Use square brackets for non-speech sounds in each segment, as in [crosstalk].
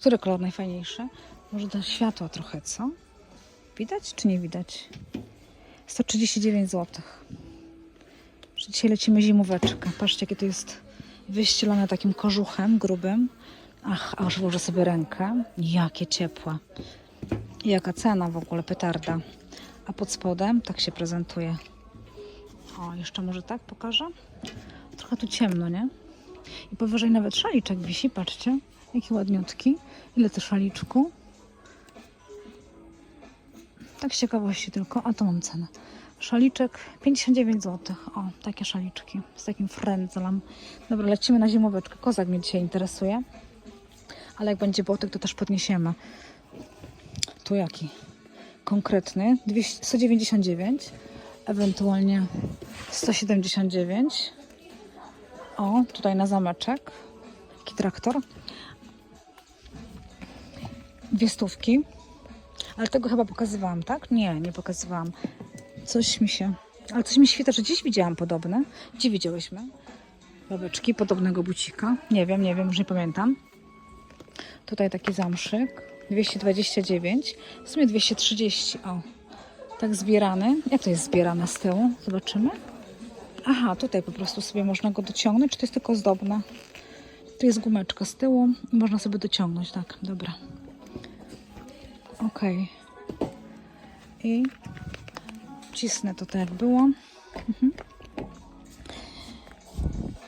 Który kolor najfajniejszy? Może do światła trochę, co? Widać czy nie widać? 139 zł. Dzisiaj lecimy zimóweczkę. Patrzcie, jakie to jest wyścielone takim kożuchem grubym. Ach, aż włożę sobie rękę. Jakie ciepłe. I jaka cena w ogóle, petarda. A pod spodem tak się prezentuje. O, jeszcze może tak pokażę? Trochę tu ciemno, nie? I powyżej nawet szaliczek wisi, patrzcie. Jaki ładniutki. Ile to szaliczku? Tak z ciekawości tylko, a to mam cenę. Szaliczek 59 zł. O, takie szaliczki z takim frędzlem. Dobra, lecimy na zimoweczkę. Kozak mnie dzisiaj interesuje. Ale jak będzie botek, to też podniesiemy. Tu jaki? Konkretny. 200, 199. Ewentualnie 179. O, tutaj na zameczek. Taki traktor. Dwie stówki. Ale tego chyba pokazywałam, tak? Nie, nie pokazywałam. Coś mi się... Ale coś mi świta, że gdzieś widziałam podobne. Gdzie widziałyśmy? Babeczki podobnego bucika. Nie wiem, nie wiem, już nie pamiętam. Tutaj taki zamszyk. 229. W sumie 230. O, tak zbierany. Jak to jest zbierane z tyłu? Zobaczymy. Aha, tutaj po prostu sobie można go dociągnąć, czy to jest tylko ozdobne? Tu jest gumeczka z tyłu można sobie dociągnąć, tak, dobra. Okej. I cisnę to tak jak było. Mhm.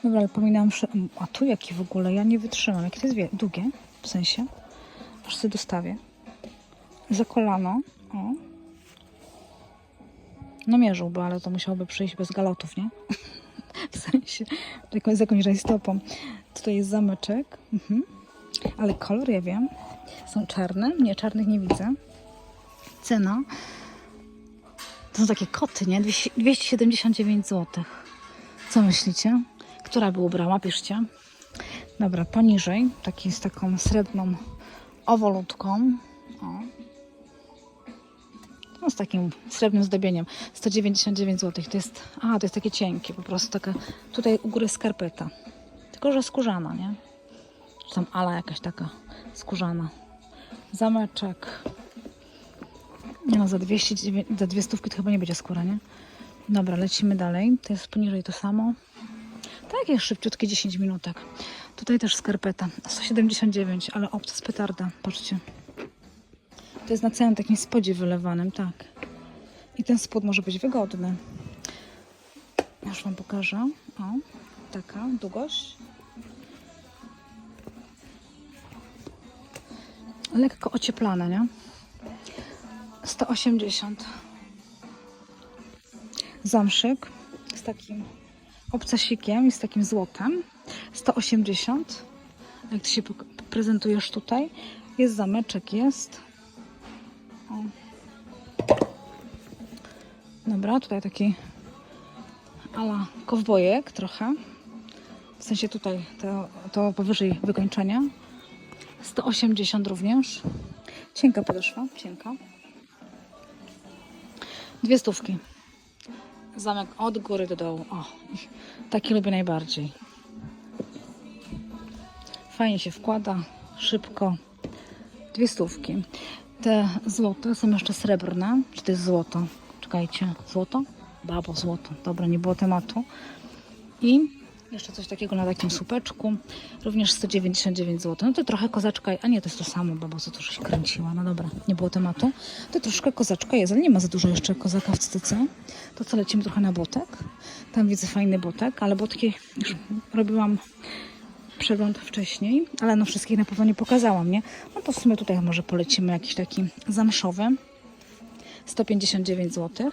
Dobra, ale pominęłam, że... A tu jaki w ogóle? Ja nie wytrzymam. Jakie to jest długie? W sensie? Aż sobie dostawię. Za kolano. O. No mierzyłby, ale to musiałoby przyjść bez galotów, nie? [laughs] w sensie z jakąś rajstopą. Tutaj jest zamyczek. Mhm. Ale kolor, ja wiem. Są czarne. Nie, czarnych nie widzę. Cena. To są takie koty, nie? 200 279 zł. Co myślicie? Która by ubrała? Piszcie. Dobra, poniżej. Taki z taką srebrną owolutką. O. No, z takim srebrnym zdobieniem. 199 zł. To jest. A, to jest takie cienkie, po prostu taka. Tutaj u góry skarpeta. Tylko, że skórzana, nie? Tam ala jakaś taka skórzana. Zameczek. Nie no, za 200, za 200 to chyba nie będzie skóra, nie? Dobra, lecimy dalej. To jest poniżej to samo. Tak, jest szybciutkie 10 minutek. Tutaj też skarpeta. 179, ale opcja z petarda. Patrzcie. To jest na całym takim spodzie wylewanym, tak. I ten spód może być wygodny. Już Wam pokażę. O, taka długość. Lekko ocieplane, nie? 180. Zamszyk z takim obcasikiem i z takim złotem. 180. Jak ty się prezentujesz tutaj? Jest zameczek, jest. O. Dobra, tutaj taki ala kowbojek trochę. W sensie tutaj to, to powyżej wykończenia. 180 również. Cienka podeszwa, cienka. Dwie stówki. Zamek od góry do dołu. O, taki lubię najbardziej. Fajnie się wkłada, szybko. Dwie stówki. Te złote są jeszcze srebrne. Czy to jest złoto? Czekajcie, złoto? Babo, złoto. Dobra, nie było tematu. I jeszcze coś takiego na takim słupeczku. Również 199 zł. No to trochę kozaczka, a nie, to jest to samo, babo, co tu się kręciła. No dobra, nie było tematu. To troszkę kozaczka jest, ale nie ma za dużo jeszcze kozaka w cytyce. To co, lecimy trochę na botek. Tam widzę fajny botek, ale botki już robiłam przegląd wcześniej, ale no wszystkich na pewno nie pokazałam, nie? No to w sumie tutaj może polecimy jakiś taki zamszowy. 159 zł.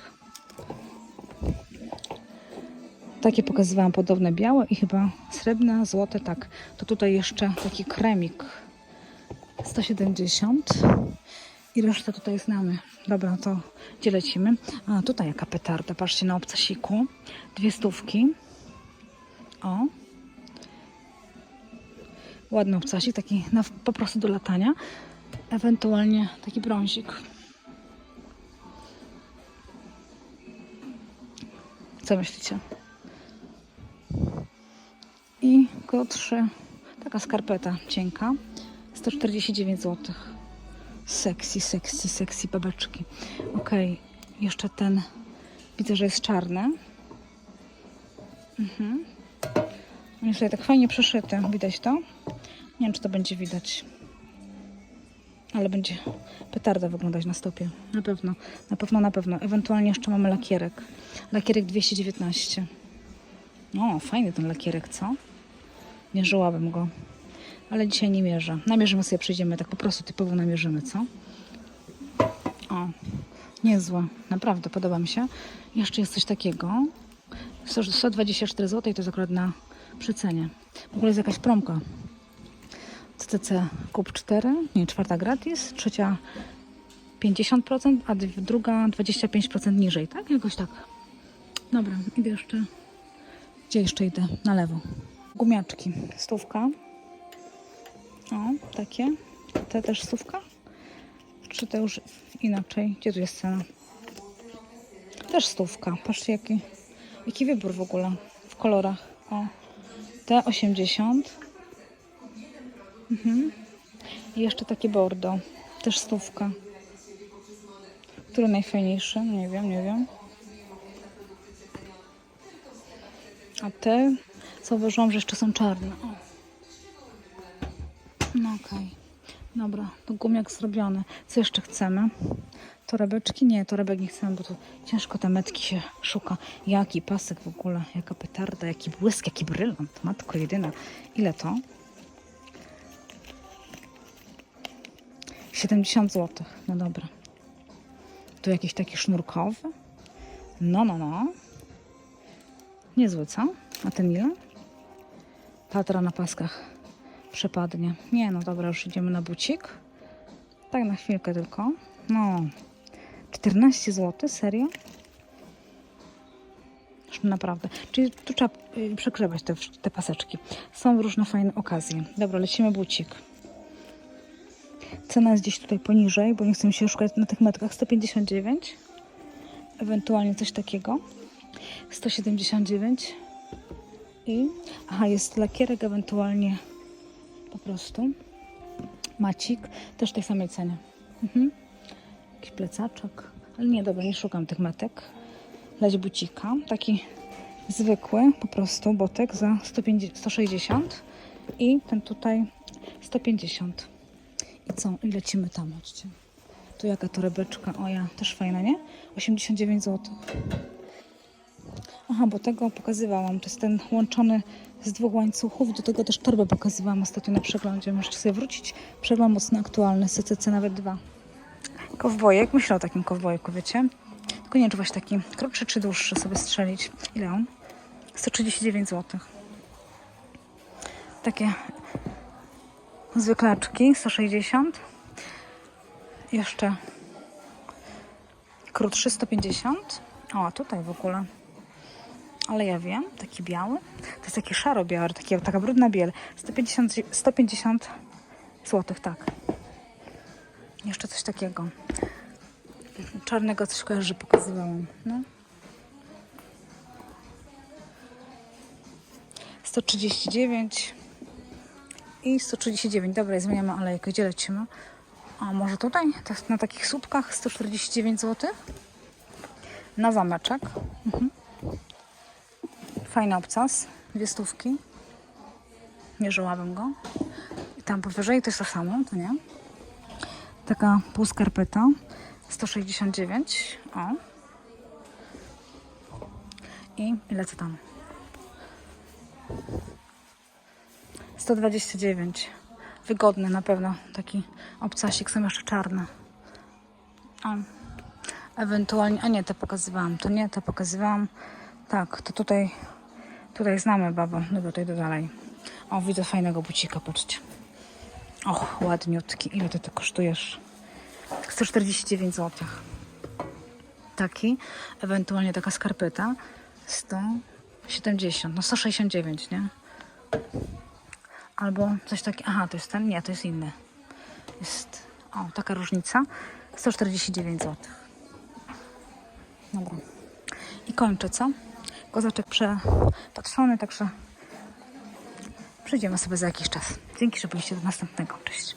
Takie pokazywałam podobne białe i chyba srebrne, złote, tak. To tutaj jeszcze taki kremik 170 i reszta tutaj znamy. Dobra, to gdzie lecimy? A tutaj jaka petarda, patrzcie na obcasiku. Dwie stówki. O. Ładny obcasik, taki na, po prostu do latania. Ewentualnie taki brązik. Co myślicie? I K3, taka skarpeta cienka, 149 zł. Sexy, sexy, sexy babeczki. Okej, jeszcze ten widzę, że jest czarny. Mhm. On jest tutaj tak fajnie przeszyty. Widać to? Nie wiem, czy to będzie widać. Ale będzie petarda wyglądać na stopie. Na pewno, na pewno, na pewno. Ewentualnie jeszcze mamy lakierek. Lakierek 219. O, fajny ten lakierek, co? Mierzyłabym go. Ale dzisiaj nie mierzę. Namierzymy sobie, przyjdziemy tak po prostu typowo namierzymy, co? O, niezłe. Naprawdę, podoba mi się. Jeszcze jest coś takiego. 100 124 zł to jest akurat na przecenie. W ogóle jest jakaś promka. CCC kup 4, nie, czwarta gratis, trzecia 50%, a druga 25% niżej, tak? Jakoś tak. Dobra, idę jeszcze. Gdzie jeszcze idę? Na lewo. Gumiaczki. Stówka. O, takie. Te też stówka? Czy to już inaczej? Gdzie tu jest cena? Też stówka. Patrzcie, jaki, jaki wybór w ogóle w kolorach. O, te 80. Mhm. I jeszcze takie bordo. Też stówka. Który najfajniejszy? Nie wiem, nie wiem. A te zauważyłam, że jeszcze są czarne. O. No okej. Dobra, to gumiak zrobiony. Co jeszcze chcemy? Torebeczki? Nie, torebek nie chcemy, bo tu ciężko te metki się szuka. Jaki pasek w ogóle, jaka petarda, jaki błysk, jaki brylant. Matko jedyna. Ile to? 70 zł. No dobra. Tu jakiś taki sznurkowy? No, no, no. Niezły, co? A ten ile? Tatra na paskach przepadnie. Nie, no dobra, już idziemy na bucik. Tak na chwilkę tylko. No, 14 zł, serio? Naprawdę. Czyli tu trzeba y, przegrzebać te, te paseczki. Są różne fajne okazje. Dobra, lecimy bucik. Cena jest gdzieś tutaj poniżej, bo nie chcę się szukać na tych metkach. 159. Ewentualnie coś takiego. 179. I aha, jest lakierek ewentualnie po prostu. Macik, też tej samej cenie. Mhm. Jakiś plecaczek. Ale nie, dobra, nie szukam tych metek. Leć bucika. Taki zwykły po prostu botek za 150, 160 i ten tutaj 150. I co? I lecimy tam, chodźcie. Tu jaka torebeczka, o ja, też fajna, nie? 89 zł. Aha, bo tego pokazywałam. To jest ten łączony z dwóch łańcuchów. Do tego też torbę pokazywałam ostatnio na przeglądzie. Możecie sobie wrócić. Przegląd mocno aktualny, CCC nawet dwa. Kowbojek, myślę o takim kowbojku, wiecie? Tylko nie wiem, czy właśnie taki krótszy czy dłuższy sobie strzelić. Ile on? 139 zł. Takie zwyklaczki, 160. Jeszcze krótszy, 150. O, tutaj w ogóle ale ja wiem, taki biały. To jest taki szaro-biały, taki, taka brudna biel. 150, 150 zł, tak. Jeszcze coś takiego. Czarnego coś kojarzy, pokazywałam. No. 139 i 139. Dobra, zmieniamy alejkę. Gdzie lecimy? A może tutaj? Na takich słupkach 149 zł. Na zameczek. Mhm. Fajny obcas, dwie stówki. Mierzyłabym go. I tam powyżej to jest to samo, to nie? Taka półskarpeta, 169. O. I ile co tam? 129. Wygodny na pewno. Taki obcasik, są jeszcze czarne. O. Ewentualnie, a nie, te pokazywałam. To nie, te pokazywałam. Tak, to tutaj Tutaj znamy babo. Dobra, to idę dalej. O, widzę fajnego bucika, patrzcie. Och, ładniutki. Ile ty to kosztujesz? 149 zł. Taki, ewentualnie taka skarpeta. 170, no 169, nie? Albo coś takiego. Aha, to jest ten? Nie, to jest inny. Jest, o, taka różnica. 149 zł. Dobra. I kończę, co? Kozaczek przepatrzony, także przyjdziemy sobie za jakiś czas. Dzięki, że byliście do następnego. Cześć.